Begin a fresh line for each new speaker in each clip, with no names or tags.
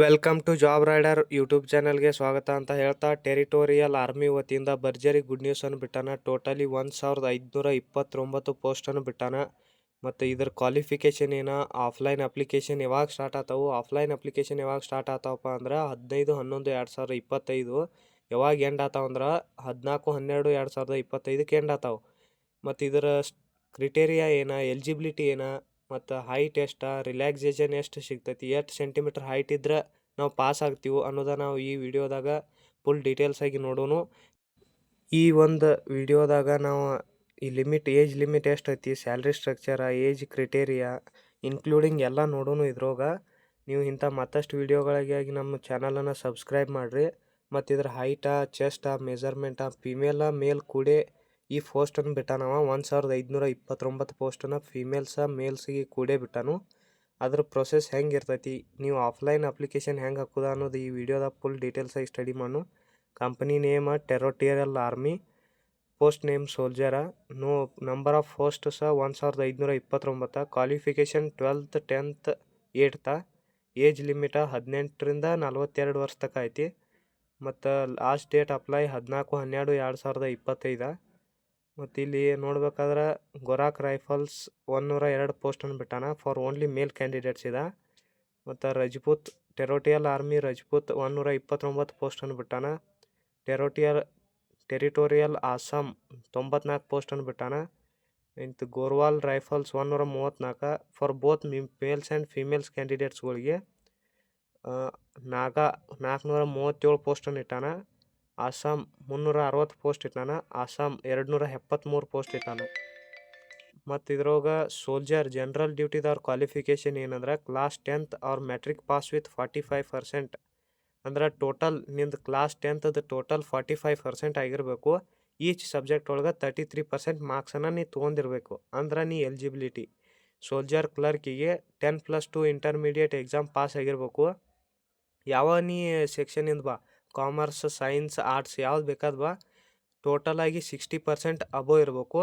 Welcome to job rider YouTube ಚಾನಲ್ಗೆ ಸ್ವಾಗತ ಅಂತ ಹೇಳ್ತಾ ಟೆರಿಟೋರಿಯಲ್ ಆರ್ಮಿ ವತಿಯಿಂದ ಭರ್ಜರಿ ಗುಡ್ ನ್ಯೂಸನ್ನು ಬಿಟ್ಟಾನ. ಟೋಟಲಿ ಒಂದು ಸಾವಿರದ ಐದುನೂರ ಇಪ್ಪತ್ತೊಂಬತ್ತು ಪೋಸ್ಟನ್ನು ಬಿಟ್ಟಾನ. ಮತ್ತು ಇದ್ರ ಕ್ವಾಲಿಫಿಕೇಷನ್ ಏನ? ಆಫ್ಲೈನ್ ಅಪ್ಲಿಕೇಶನ್ ಯಾವಾಗ ಸ್ಟಾರ್ಟ್ ಆತವು? ಆಫ್ಲೈನ್ ಅಪ್ಲಿಕೇಶನ್ ಯಾವಾಗ ಸ್ಟಾರ್ಟ್ ಆಗ್ತಾವಪ್ಪ ಅಂದ್ರೆ ಹದಿನೈದು, ಹನ್ನೊಂದು, ಎರಡು ಸಾವಿರದ ಇಪ್ಪತ್ತೈದು. ಯಾವಾಗ ಎಂಡ್ ಆತಾವ ಅಂದ್ರೆ ಹದಿನಾಲ್ಕು, ಹನ್ನೆರಡು, ಎರಡು ಸಾವಿರದ ಇಪ್ಪತ್ತೈದಕ್ಕೆ ಎಂಡ್ ಆತಾವು. ಮತ್ತು ಇದರ ಕ್ರಿಟೇರಿಯಾ ಏನ? ಎಲಿಜಿಬಿಲಿಟಿ ಏನ? ಮತ್ತು ಹೈಟ್ ಎಷ್ಟು ರಿಲ್ಯಾಕ್ಸೇಷನ್ ಎಷ್ಟು ಸಿಗ್ತೈತಿ, ಎಷ್ಟು ಸೆಂಟಿಮೀಟ್ರ್ ಹೈಟ್ ಇದ್ರೆ ನಾವು ಪಾಸ್ ಆಗ್ತೀವಿ ಅನ್ನೋದ ನಾವು ಈ ವಿಡಿಯೋದಾಗ ಫುಲ್ ಡೀಟೇಲ್ಸ್ ಆಗಿ ನೋಡೋನು. ಈ ಒಂದು ವಿಡಿಯೋದಾಗ ನಾವು ಈ ಲಿಮಿಟ್ ಏಜ್ ಲಿಮಿಟ್ ಎಷ್ಟು ಐತಿ salary structure age criteria including ಎಲ್ಲ ನೋಡೋನು ಇದ್ರೋಗ ನೀವು ಇಂಥ ಮತ್ತಷ್ಟು ವಿಡಿಯೋಗಳಿಗಾಗಿ ನಮ್ಮ ಚಾನಲನ್ನು ಸಬ್ಸ್ಕ್ರೈಬ್ ಮಾಡಿರಿ. ಮತ್ತು ಇದ್ರ ಹೈಟಾ ಚೆಸ್ಟ ಮೆಜರ್ಮೆಂಟ ಫಿಮೇಲ ಮೇಲ್ ಕೂಡೆ ಈ ಪೋಸ್ಟನ್ನು ಬಿಟ್ಟಾನವ. ಒಂದು ಸಾವಿರದ ಐದುನೂರ ಇಪ್ಪತ್ತೊಂಬತ್ತು ಪೋಸ್ಟನ್ನು ಫೀಮೇಲ್ಸ ಮೇಲ್ಸಿಗೆ ಕೂಡೇ ಬಿಟ್ಟಾನು. ಅದ್ರ ಪ್ರೊಸೆಸ್ ಹೆಂಗೆ ಇರ್ತೈತಿ ನೀವು ಆಫ್ಲೈನ್ ಅಪ್ಲಿಕೇಶನ್ ಹೆಂಗೆ ಹಾಕೋದ ಅನ್ನೋದು ಈ ವಿಡಿಯೋದಾಗ ಫುಲ್ ಡೀಟೇಲ್ಸಾಗಿ ಸ್ಟಡಿ ಮಾಡು. Company name territorial army post name soldier no number of post ಸಹ ಒಂದು ಸಾವಿರದ ಐದುನೂರ ಇಪ್ಪತ್ತೊಂಬತ್ತು. Qualification twelfth tenth eighth age limit ಹದಿನೆಂಟರಿಂದ ನಲ್ವತ್ತೆರಡು ವರ್ಷ ತನಕ ಐತಿ. ಮತ್ತು ಲಾಸ್ಟ್ ಡೇಟ್ ಅಪ್ಲೈ ಹದಿನಾಲ್ಕು, ಹನ್ನೆರಡು, ಎರಡು ಸಾವಿರದ ಇಪ್ಪತ್ತೈದು. ಮತ್ತು ಇಲ್ಲಿ ನೋಡ್ಬೇಕಾದ್ರೆ ಗೊರಾಕ್ ರೈಫಲ್ಸ್ ಒನ್ನೂರ ಎರಡು ಪೋಸ್ಟನ್ನು ಬಿಟ್ಟಾನ. ಫಾರ್ ಓನ್ಲಿ ಮೇಲ್ ಕ್ಯಾಂಡಿಡೇಟ್ಸ್ ಇದೆ. ಮತ್ತು ರಜಪೂತ್ ಟೆರೋಟಿಯಲ್ ಆರ್ಮಿ ರಜಪೂತ್ ಒನ್ನೂರ ಇಪ್ಪತ್ತೊಂಬತ್ತು ಪೋಸ್ಟನ್ನು ಬಿಟ್ಟಾನ. ಟೆರೋಟಿಯಲ್ ಟೆರಿಟೋರಿಯಲ್ ಆಸಾಮ್ ತೊಂಬತ್ನಾಲ್ಕು ಪೋಸ್ಟನ್ನು ಬಿಟ್ಟಾನ. ಇಂತು ಗೋರ್ವಾಲ್ ರೈಫಲ್ಸ್ ಒನ್ನೂರ ಮೂವತ್ತ್ನಾಲ್ಕು ಫಾರ್ ಬೋತ್ ಮಿ ಮೇಲ್ಸ್ ಆ್ಯಂಡ್ ಫಿಮೇಲ್ಸ್ ಕ್ಯಾಂಡಿಡೇಟ್ಸ್ಗಳಿಗೆ ನಾಗಾ ನಾಲ್ಕುನೂರ ಮೂವತ್ತೇಳು ಪೋಸ್ಟನ್ನು ಇಟ್ಟಾನ. ಆಸಾಮ್ ಮುನ್ನೂರ ಅರವತ್ತು ಪೋಸ್ಟ್ ಇಟ್ಟಾನ ಆಸಾಮ್ ಎರಡುನೂರ ಎಪ್ಪತ್ತ್ಮೂರು ಪೋಸ್ಟ್ ಇಟ್ಟಾನ ಮತ್ತು ಇದ್ರೊಳಗ ಸೋಲ್ಜರ್ ಜನರಲ್ ಡ್ಯೂಟಿದವ್ರ ಕ್ವಾಲಿಫಿಕೇಷನ್ ಏನಂದ್ರೆ ಕ್ಲಾಸ್ ಟೆಂತ್ ಅವ್ರ matric pass with forty five percent ಅಂದ್ರೆ ಟೋಟಲ್ ನಿಂದು ಕ್ಲಾಸ್ ಟೆಂತದ ಟೋಟಲ್ ಫಾರ್ಟಿ ಫೈವ್ ಪರ್ಸೆಂಟ್ ಆಗಿರಬೇಕು. ಈಚ್ ಸಬ್ಜೆಕ್ಟ್ ಒಳಗೆ ತರ್ಟಿ ತ್ರೀ ಪರ್ಸೆಂಟ್ ಮಾರ್ಕ್ಸನ್ನು ನೀ ತೊಗೊಂಡಿರಬೇಕು. ಅಂದ್ರೆ ನೀ eligibility soldier ಕ್ಲರ್ಕಿಗೆ ten plus two intermediate exam pass ಆಗಿರಬೇಕು. ಯಾವ ನೀ ಸೆಕ್ಷನಿಂದ ಬಾ ಕಾಮರ್ಸ್, ಸೈನ್ಸ್, ಆರ್ಟ್ಸ್ ಯಾವ್ದು ಬೇಕಾದ್ ಬಾ. ಟೋಟಲಾಗಿ ಸಿಕ್ಸ್ಟಿ ಪರ್ಸೆಂಟ್ ಅಬೋ ಇರಬೇಕು.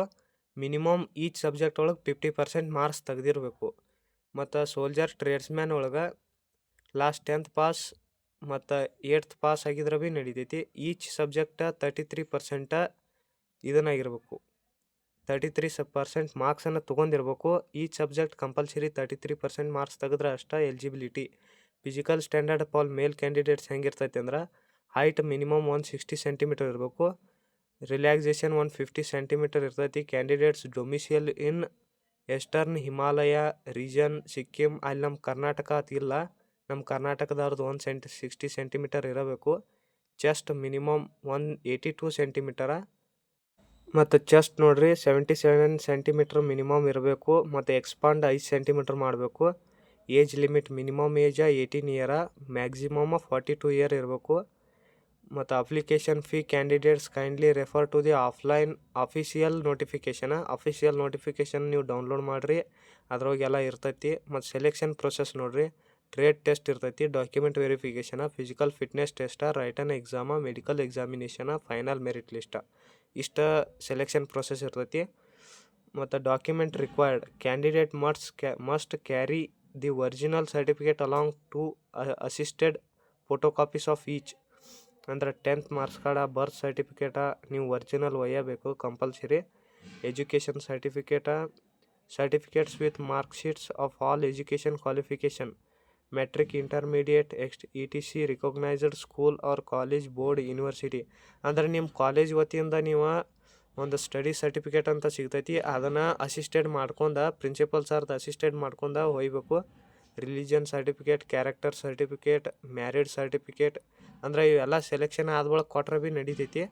ಮಿನಿಮಮ್ ಈಚ್ ಸಬ್ಜೆಕ್ಟ್ ಒಳಗೆ ಫಿಫ್ಟಿ ಪರ್ಸೆಂಟ್ ಮಾರ್ಕ್ಸ್ ತೆಗ್ದಿರಬೇಕು. ಮತ್ತು ಸೋಲ್ಜರ್, ಟ್ರೇಡ್ಸ್ಮ್ಯಾನ್ ಒಳಗೆ ಲಾಸ್ಟ್ ಟೆಂತ್ ಪಾಸ್ ಮತ್ತು ಏಟ್ತ್ ಪಾಸ್ ಆಗಿದ್ರೆ ಭೀ ನಡಿತೈತಿ. Each subject thirty three percent ಇದನ್ನಾಗಿರ್ಬೇಕು thirty three ಸ ಪರ್ಸೆಂಟ್ ಮಾರ್ಕ್ಸನ್ನು ತೊಗೊಂಡಿರ್ಬೇಕು. Each subject compulsory thirty three percent marks ತೆಗೆದ್ರೆ ಅಷ್ಟೇ eligibility. Physical standard all male candidates ಹೆಂಗಿರ್ತೈತೆ ಅಂದ್ರೆ height minimum one sixty centimetre ಇರಬೇಕು. ರಿಲ್ಯಾಕ್ಸೇಷನ್ ಒನ್ ಫಿಫ್ಟಿ ಸೆಂಟಿಮೀಟರ್ ಇರ್ತೈತಿ. Candidates domicile in eastern Himalaya region Sikkim ಅಲ್ಲಿ ನಮ್ಮ ಕರ್ನಾಟಕ ಅತಿಲ್ಲ ನಮ್ಮ ಕರ್ನಾಟಕದವ್ರದ್ದು ಒಂದು ಸೆಂಟಿ ಸಿಕ್ಸ್ಟಿ ಸೆಂಟಿಮೀಟರ್ ಇರಬೇಕು. Chest minimum one eighty two centimetre ಮತ್ತು ಚೆಸ್ಟ್ ನೋಡಿರಿ ಸೆವೆಂಟಿ ಸೆವೆನ್ ಸೆಂಟಿಮೀಟ್ರ್ ಮಿನಿಮಮ್ ಇರಬೇಕು. ಮತ್ತು ಎಕ್ಸ್ಪಾಂಡ್ ಐದು ಸೆಂಟಿಮೀಟ್ರ್ ಮಾಡಬೇಕು. Age limit minimum age eighteen year maximum forty two year ಇರಬೇಕು. ಮತ್ತು application fee candidates kindly refer to the offline official notification official notification ನೀವು download ಮಾಡಿರಿ, ಅದ್ರೊಳಗೆಲ್ಲ ಇರ್ತೈತಿ. ಮತ್ತು ಸೆಲೆಕ್ಷನ್ ಪ್ರೊಸೆಸ್ ನೋಡಿರಿ ಟ್ರೇಡ್ ಟೆಸ್ಟ್ ಇರ್ತೈತಿ document verification physical fitness test written exam medical examination final merit list ಇಷ್ಟ ಸೆಲೆಕ್ಷನ್ ಪ್ರೊಸೆಸ್ ಇರ್ತೈತಿ. ಮತ್ತು ಡಾಕ್ಯುಮೆಂಟ್ ರಿಕ್ವೈರ್ಡ್ ಕ್ಯಾಂಡಿಡೇಟ್ ಮಟ್ಸ್ ಕ್ಯಾ must carry the original certificate along to assisted photo copies of each ಅಂದ್ರೆ tenth marks card birth certificate ನೀವು original ಒಯ್ಯಬೇಕು compulsory education certificate certificates with mark sheets of all education qualification matric intermediate ಎಕ್ಸ್ಟ್ E T C recognised school or college board university ಅಂದ್ರೆ ನಿಮ್ಮ college ವತಿಯಿಂದ ನೀವು ಒಂದು study certificate ಅಂತ ಸಿಗ್ತೈತಿ, ಅದನ್ನು assisted ಮಾಡ್ಕೊಂಡ ಪ್ರಿನ್ಸಿಪಲ್ ಸರ್ದು ಅಸಿಸ್ಟೆಡ್ ಮಾಡ್ಕೊಂಡ ಒಯ್ಬೇಕು. Religion certificate character certificate married certificate ಅಂದ್ರೆ ಇವೆಲ್ಲ ಸೆಲೆಕ್ಷನ್ ಆದ್ಮೇಲೆ ಕೊಟ್ರೆ ಭೀ ನಡಿತೈತಿ.